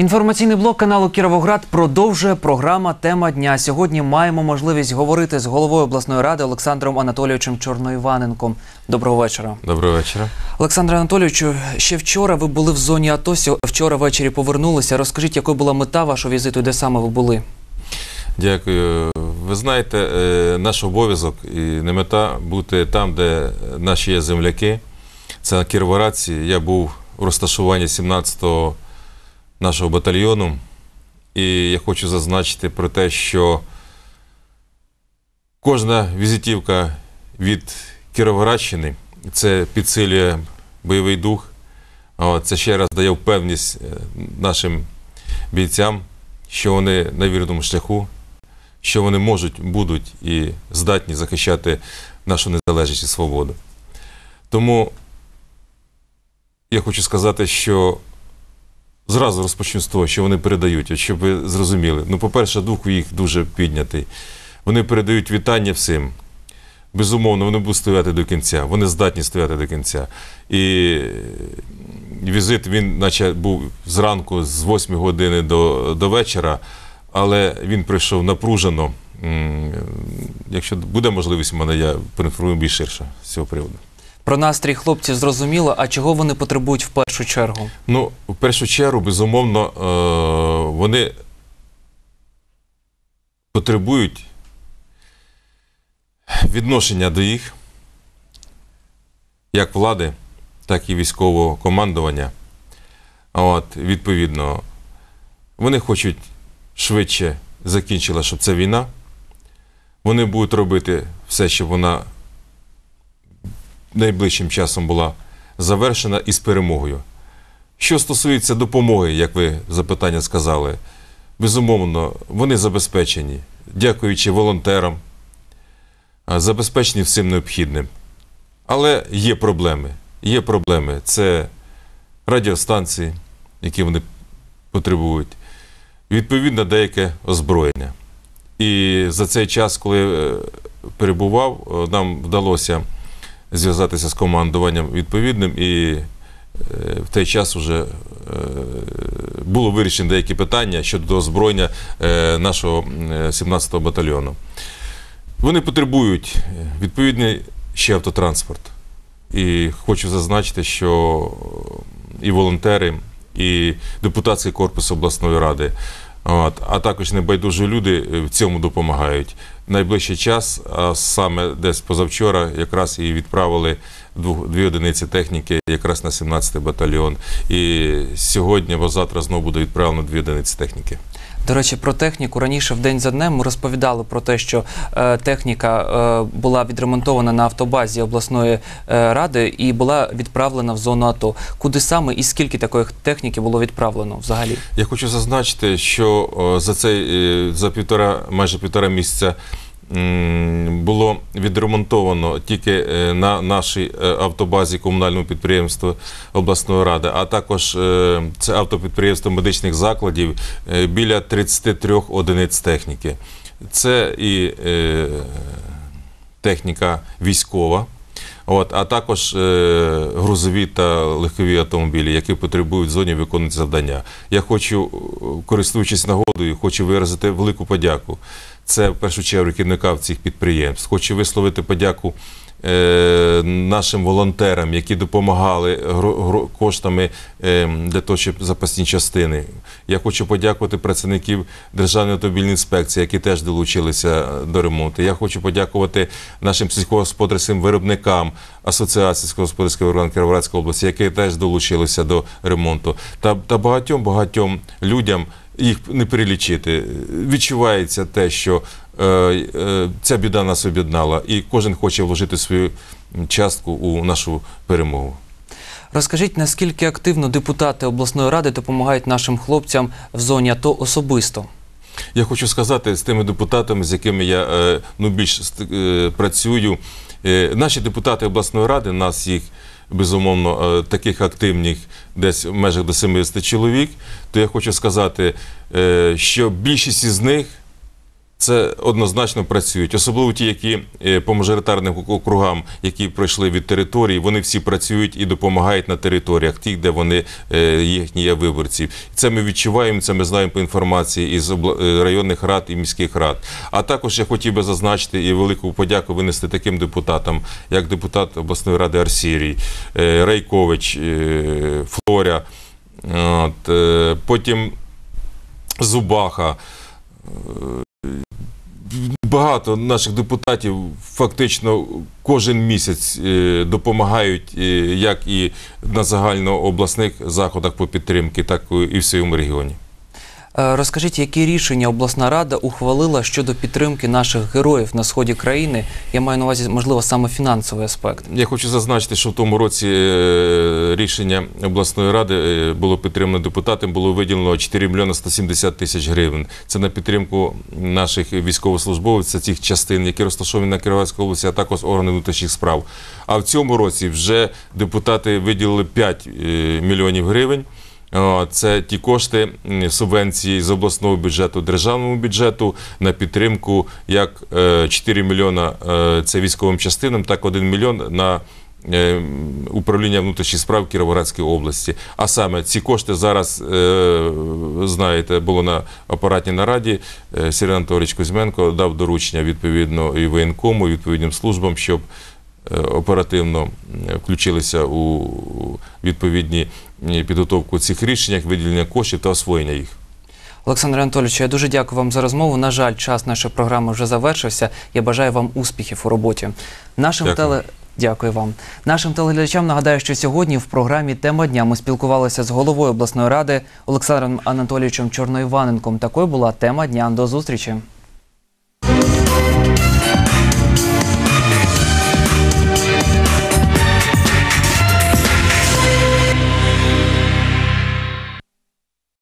Інформаційний блок каналу Кіровоград продовжує програма Тема дня. Сьогодні маємо можливість говорити з головою обласної ради Олександром Анатолійовичем Чорноїваненком. Доброго вечора. Доброго вечора. Олександре Анатолійовичу, ще вчора ви були в зоні АТО. Вчора ввечері повернулися. Розкажіть, якою була мета вашого візиту де саме ви були? Дякую. Ви знаєте, е, наш обов'язок і не мета бути там, де наші є земляки. Це на Кіровоградці. Я був у розташуванні 17-го нашого батальйону. І я хочу зазначити про те, що кожна візитівка від Кіровоградщини це підсилює бойовий дух. Це ще раз дає впевненість е, нашим бійцям, що вони на вірному шляху, що вони можуть, будуть і здатні захищати нашу незалежність і свободу. Тому я хочу сказати, що зразу розпочну з того, що вони передають, щоб ви зрозуміли. Ну, по-перше, дух їх дуже піднятий. Вони передають вітання всім. Безумовно, вони будуть стояти до кінця, вони здатні стояти до кінця. І візит він, наче був зранку з 8 години до, до вечора, але він прийшов напружено. Якщо буде можливість, у мене я проінформую більш ширше з цього приводу. Про настрій хлопців зрозуміло, а чого вони потребують в першу чергу? Ну, в першу чергу, безумовно, е, вони потребують відношення до їх, як влади, так і військового командування. От, відповідно, вони хочуть швидше закінчила, щоб це війна. Вони будуть робити все, щоб вона найближчим часом була завершена і з перемогою. Що стосується допомоги, як ви запитання сказали, безумовно, вони забезпечені, дякуючи волонтерам, забезпечені всім необхідним. Але є проблеми. Є проблеми. Це радіостанції, які вони потребують, відповідно, деяке озброєння. І за цей час, коли е, перебував, е, нам вдалося зв'язатися з командуванням відповідним, і е, в той час вже е, було вирішено деякі питання щодо озброєння е, нашого е, 17-го батальйону. Вони потребують відповідний ще автотранспорт. І хочу зазначити, що і волонтери, і депутатський корпус обласної ради, от, а також небайдужі люди е, в цьому допомагають. Найближчий час, а саме десь позавчора, якраз і відправили дві одиниці техніки, якраз на 17-й батальйон. І сьогодні або завтра знову буде відправлено дві одиниці техніки. До речі, про техніку раніше в день за днем ми розповідали про те, що е, техніка е, була відремонтована на автобазі обласної е, ради і була відправлена в зону АТО. Куди саме і скільки такої техніки було відправлено взагалі? Я хочу зазначити, що о, за цей е, за півтора, майже півтора місяця було відремонтовано тільки е, на нашій е, автобазі комунального підприємства обласної ради, а також е, це автопідприємство медичних закладів біля 33 одиниць техніки. Це і техніка військова. От, а також грузові та легкові автомобілі, які потребують зоні виконувати завдання. Я хочу, користуючись нагодою, хочу виразити велику подяку. Це в першу чергу керівникам цих підприємств. Хочу висловити подяку е, нашим волонтерам, які допомагали коштами е, для того, щоб запасні частини. Я хочу подякувати працівників Державної автомобільної інспекції, які теж долучилися до ремонту. Я хочу подякувати нашим сільськогосподарським виробникам Асоціації сільськогосподарських органів Кіровоградської області, які теж долучилися до ремонту, та, та багатьом багатьом людям. Їх не перелічити. Відчувається те, що е, е, ця біда нас об'єднала, і кожен хоче вложити свою частку у нашу перемогу. Розкажіть, наскільки активно депутати обласної ради допомагають нашим хлопцям в зоні АТО особисто? Я хочу сказати з тими депутатами, з якими я е, ну, більш працюю. Наші депутати обласної ради, нас їх безумовно е, таких активних, десь в межах до 70 чоловік. То я хочу сказати, е, що більшість із них Це однозначно працюють, особливо ті, які е, по мажоритарним округам, які пройшли від території, вони всі працюють і допомагають на територіях, ті, де вони е, їхні є виборці. Це ми відчуваємо, це ми знаємо по інформації із е, районних рад і міських рад. А також я хотів би зазначити і велику подяку винести таким депутатам, як депутат обласної ради Арсірій, Райкович, Флоря, от, потім Зубаха. Багато наших депутатів фактично кожен місяць е, допомагають е, як і на загальнообласних заходах по підтримці, так і в своєму регіоні. Е, Розкажіть, які рішення обласна рада ухвалила щодо підтримки наших героїв на сході країни? Я маю на увазі, можливо, саме фінансовий аспект. Я хочу зазначити, що в тому році е, рішення обласної ради е, було підтримано депутатам, було виділено 4 мільйони 170 тисяч гривень. Це на підтримку наших військовослужбовців цих частин, які розташовані на Кіровоградській області, а також органи внутрішніх справ. А в цьому році вже депутати виділили 5 е, мільйонів гривень. Це ті кошти субвенції з обласного бюджету, державному бюджету на підтримку як е, 4 мільйона е, це військовим частинам, так 1 мільйон на е, управління внутрішніх справ Кіровоградської області. А саме ці кошти зараз, е, знаєте, було на апаратній нараді. Е, Сергій Анатолійович Кузьменко дав доручення відповідно і воєнкому, і відповідним службам, щоб е, оперативно е, включилися у відповідні е, підготовку цих рішень, виділення коштів та освоєння їх. Олександр Анатолійович, я дуже дякую вам за розмову. На жаль, час нашої програми вже завершився. Я бажаю вам успіхів у роботі. Нашим Дякую. теле. Дякую вам. Нашим телеглядачам нагадаю, що сьогодні в програмі Тема дня ми спілкувалися з головою обласної ради Олександром Анатолійовичем Чорноїваненком. Такою була тема дня. До зустрічі.